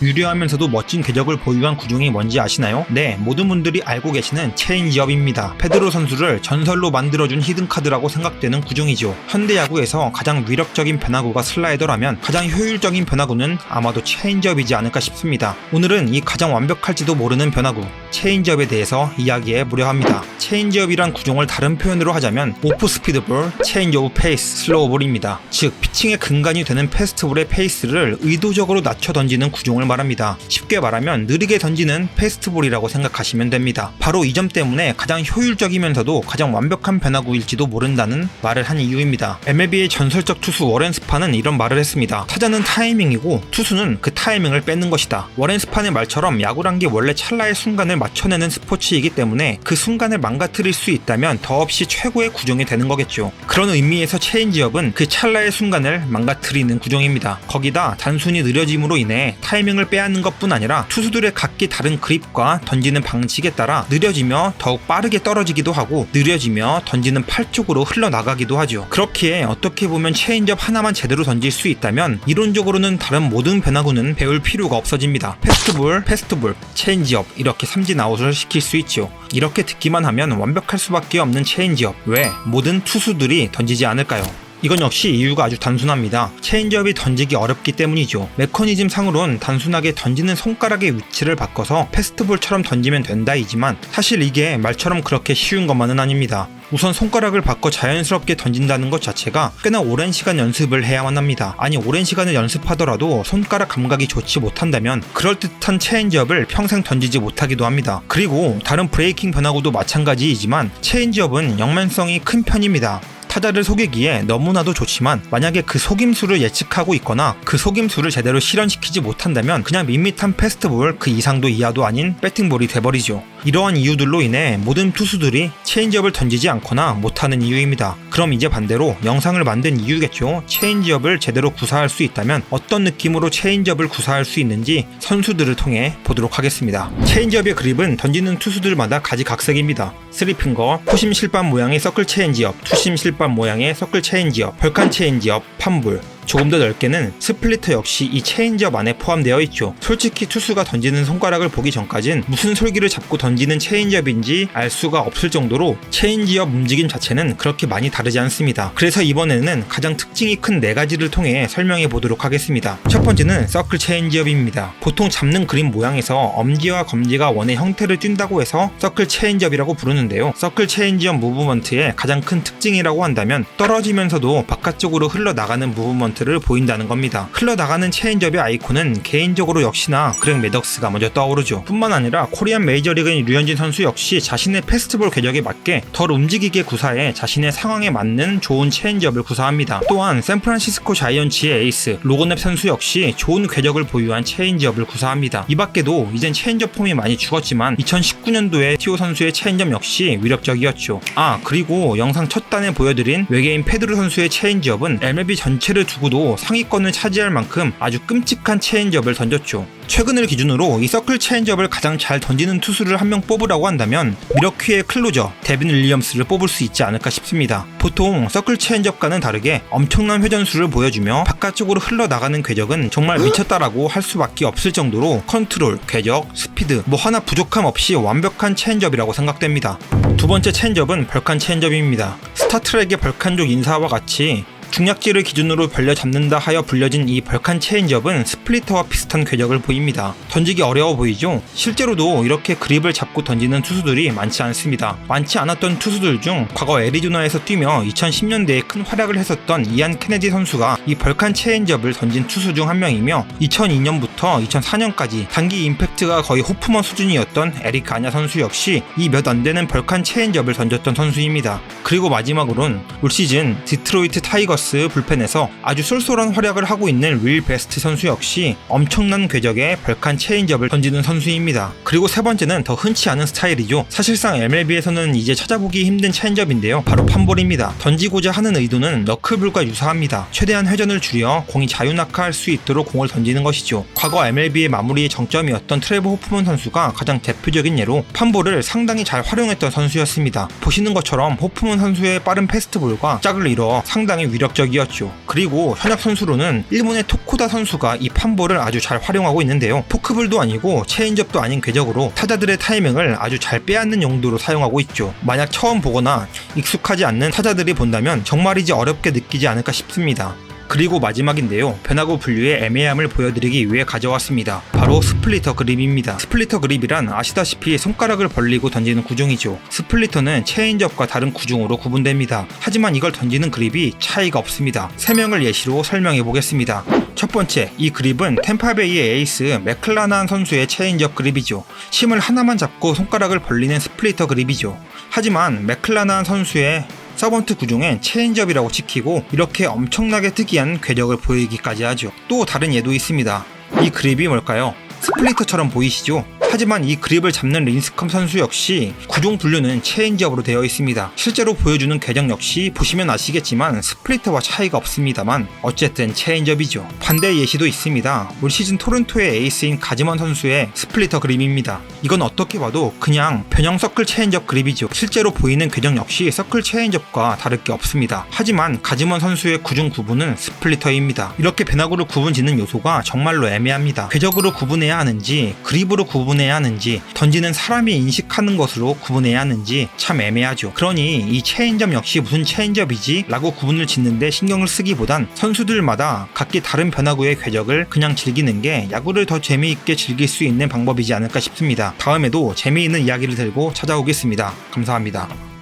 유려하면서도 멋진 궤적을 보유한 구종이 뭔지 아시나요? 네, 모든 분들이 알고 계시는 체인지업입니다. 페드로 선수를 전설로 만들어준 히든카드라고 생각되는 구종이죠. 현대 야구에서 가장 위력적인 변화구가 슬라이더라면 가장 효율적인 변화구는 아마도 체인지업이지 않을까 싶습니다. 오늘은 이 가장 완벽할지도 모르는 변화구, 체인지업에 대해서 이야기해 보려 합니다. 체인지업이란 구종을 다른 표현으로 하자면 오프 스피드볼, 체인지 오브 페이스, 슬로우볼입니다. 즉, 피칭의 근간이 되는 패스트볼의 페이스를 의도적으로 낮춰 던지는 구종을 말합니다. 쉽게 말하면 느리게 던지는 패스트볼이라고 생각하시면 됩니다. 바로 이 점 때문에 가장 효율적이면서도 가장 완벽한 변화구일지도 모른다는 말을 한 이유입니다. MLB의 전설적 투수 워렌 스파는 이런 말을 했습니다. 타자는 타이밍이고 투수는 그 타이밍을 뺏는 것이다. 워렌 스판의 말처럼 야구란 게 원래 찰나의 순간을 맞춰내는 스포츠이기 때문에 그 순간을 망가뜨릴 수 있다면 더없이 최고의 구종이 되는 거겠죠. 그런 의미에서 체인지업은 그 찰나의 순간을 망가뜨리는 구종입니다. 거기다 단순히 느려짐으로 인해 타이밍을 빼앗는 것뿐 아니라 투수들의 각기 다른 그립과 던지는 방식에 따라 느려지며 더욱 빠르게 떨어지기도 하고 느려지며 던지는 팔 쪽으로 흘러나가기도 하죠. 그렇기에 어떻게 보면 체인지업 하나만 제대로 던질 수 있다면 이론적으로는 다른 모든 변화구는 배울 필요가 없어집니다. 패스트볼, 패스트볼, 체인지업 이렇게 삼진 아웃을 시킬 수 있죠. 이렇게 듣기만 하면 완벽할 수밖에 없는 체인지업. 왜 모든 투수들이 던지지 않을까요? 이건 역시 이유가 아주 단순합니다. 체인지업이 던지기 어렵기 때문이죠. 메커니즘 상으론 단순하게 던지는 손가락의 위치를 바꿔서 패스트볼처럼 던지면 된다이지만 사실 이게 말처럼 그렇게 쉬운 것만은 아닙니다. 우선 손가락을 바꿔 자연스럽게 던진다는 것 자체가 꽤나 오랜 시간 연습을 해야만 합니다. 아니 오랜 시간을 연습하더라도 손가락 감각이 좋지 못한다면 그럴듯한 체인지업을 평생 던지지 못하기도 합니다. 그리고 다른 브레이킹 변화구도 마찬가지이지만 체인지업은 영면성이 큰 편입니다. 타자를 속이기에 너무나도 좋지만 만약에 그 속임수를 예측하고 있거나 그 속임수를 제대로 실현시키지 못한다면 그냥 밋밋한 패스트볼 그 이상도 이하도 아닌 배팅볼이 돼버리죠. 이러한 이유들로 인해 모든 투수들이 체인지업을 던지지 않거나 못하는 이유입니다. 그럼 이제 반대로 영상을 만든 이유겠죠. 체인지업을 제대로 구사할 수 있다면 어떤 느낌으로 체인지업을 구사할 수 있는지 선수들을 통해 보도록 하겠습니다. 체인지업의 그립은 던지는 투수들마다 가지각색입니다. 스리핑거, 포심 실밥 모양의 서클 체인지업, 투심 실밥 모양의 서클 체인지업, 벌칸 체인지업, 판불, 조금 더 넓게는 스플리터 역시 이 체인지업 안에 포함되어 있죠. 솔직히 투수가 던지는 손가락을 보기 전까진 무슨 솔기를 잡고 던지는 체인지업인지 알 수가 없을 정도로 체인지업 움직임 자체는 그렇게 많이 다르지 않습니다. 그래서 이번에는 가장 특징이 큰 네 가지를 통해 설명해 보도록 하겠습니다. 첫 번째는 서클 체인지업입니다. 보통 잡는 그림 모양에서 엄지와 검지가 원의 형태를 띈다고 해서 서클 체인지업이라고 부르는데요. 서클 체인지업 무브먼트의 가장 큰 특징이라고 한다면 떨어지면서도 바깥쪽으로 흘러나가는 무브먼트 를 보인다는 겁니다. 흘러나가는 체인지업의 아이콘은 개인적으로 역시나 그렉 매덕스가 먼저 떠오르죠. 뿐만 아니라 코리안 메이저리그인 류현진 선수 역시 자신의 패스트볼 궤적에 맞게 덜 움직이게 구사해 자신의 상황에 맞는 좋은 체인지업을 구사합니다. 또한 샌프란시스코 자이언츠의 에이스 로건랩 선수 역시 좋은 궤적을 보유한 체인지업을 구사합니다. 이 밖에도 이젠 체인지업 폼이 많이 죽었지만 2019년도에 티오 선수의 체인지업 역시 위력적이었죠. 아 그리고 영상 첫 단에 보여드린 외계인 페드로 선수의 체인지업은 MLB 전체를 두고 도 상위권을 차지할 만큼 아주 끔찍한 체인지업을 던졌죠. 최근을 기준으로 이 서클 체인지업을 가장 잘 던지는 투수를 한 명 뽑으라고 한다면 미러퀴의 클로저 데빈 윌리엄스를 뽑을 수 있지 않을까 싶습니다. 보통 서클 체인지업과는 다르게 엄청난 회전수를 보여주며 바깥쪽으로 흘러나가는 궤적은 정말 미쳤다라고 할 수밖에 없을 정도로 컨트롤, 궤적, 스피드 뭐 하나 부족함 없이 완벽한 체인지업이라고 생각됩니다. 두 번째 체인지업은 벌칸 체인지업입니다. 스타트랙의 벌칸족 인사와 같이 중약지를 기준으로 벌려 잡는다 하여 불려진 이 벌칸 체인지업은 스플리터와 비슷한 궤적을 보입니다. 던지기 어려워 보이죠? 실제로도 이렇게 그립을 잡고 던지는 투수들이 많지 않습니다. 많지 않았던 투수들 중 과거 애리조나에서 뛰며 2010년대에 큰 활약을 했었던 이안 케네디 선수가 이 벌칸 체인지업을 던진 투수 중 한 명이며 2002년부터 2004년까지 단기 임팩트가 거의 호프먼 수준이었던 에릭 가냐 선수 역시 이 몇 안 되는 벌칸 체인지업을 던졌던 선수입니다. 그리고 마지막으론 올 시즌 디트로이트 타이거 스 불펜에서 아주 쏠쏠한 활약을 하고 있는 윌 베스트 선수 역시 엄청난 궤적의 벌칸 체인지업을 던지는 선수입니다. 그리고 세 번째는 더 흔치 않은 스타일이죠. 사실상 MLB에서는 이제 찾아보기 힘든 체인지업인데요. 바로 판볼입니다. 던지고자 하는 의도는 너클볼과 유사합니다. 최대한 회전을 줄여 공이 자유낙하할 수 있도록 공을 던지는 것이죠. 과거 MLB의 마무리의 정점이었던 트레버 호프먼 선수가 가장 대표적인 예로 판볼을 상당히 잘 활용했던 선수였습니다. 보시는 것처럼 호프먼 선수의 빠른 패스트볼과 짝을 이뤄 상당히 위력 위력적이었죠. 그리고 현역 선수로는 일본의 토코다 선수가 이 판볼을 아주 잘 활용하고 있는데요. 포크볼도 아니고 체인지업도 아닌 궤적으로 타자들의 타이밍을 아주 잘 빼앗는 용도로 사용하고 있죠. 만약 처음 보거나 익숙하지 않는 타자들이 본다면 정말이지 어렵게 느끼지 않을까 싶습니다. 그리고 마지막인데요. 변화구 분류의 애매함을 보여드리기 위해 가져왔습니다. 바로 스플리터 그립입니다. 스플리터 그립이란 아시다시피 손가락을 벌리고 던지는 구종이죠. 스플리터는 체인지업과 다른 구종으로 구분됩니다. 하지만 이걸 던지는 그립이 차이가 없습니다. 세 명을 예시로 설명해 보겠습니다. 첫 번째, 이 그립은 템파베이의 에이스 맥클라난 선수의 체인지업 그립이죠. 심을 하나만 잡고 손가락을 벌리는 스플리터 그립이죠. 하지만 맥클라난 선수의 서번트 구종엔 체인지업이라고 찍히고 이렇게 엄청나게 특이한 궤적을 보이기까지 하죠. 또 다른 예도 있습니다. 이 그립이 뭘까요? 스플리터처럼 보이시죠? 하지만 이 그립을 잡는 린스컴 선수 역시 구종 분류는 체인지업으로 되어 있습니다. 실제로 보여주는 궤적 역시 보시면 아시겠지만 스플리터와 차이가 없습니다만 어쨌든 체인지업이죠. 반대의 예시도 있습니다. 올 시즌 토론토의 에이스인 가지먼 선수의 스플리터 그립입니다. 이건 어떻게 봐도 그냥 변형 서클 체인지업 그립이죠. 실제로 보이는 궤적 역시 서클 체인지업과 다를 게 없습니다. 하지만 가지먼 선수의 구종 구분은 스플리터입니다. 이렇게 변화구를 구분 짓는 요소가 정말로 애매합니다. 궤적으로 구분해야 하는지 그립으로 구분해야 하는지 던지는 사람이 인식하는 것으로 구분해야 하는지 참 애매하죠. 그러니 이 체인점 역시 무슨 체인점이지? 라고 구분을 짓는데 신경을 쓰기보단 선수들마다 각기 다른 변화구의 궤적을 그냥 즐기는 게 야구를 더 재미있게 즐길 수 있는 방법이지 않을까 싶습니다. 다음에도 재미있는 이야기를 들고 찾아오겠습니다. 감사합니다.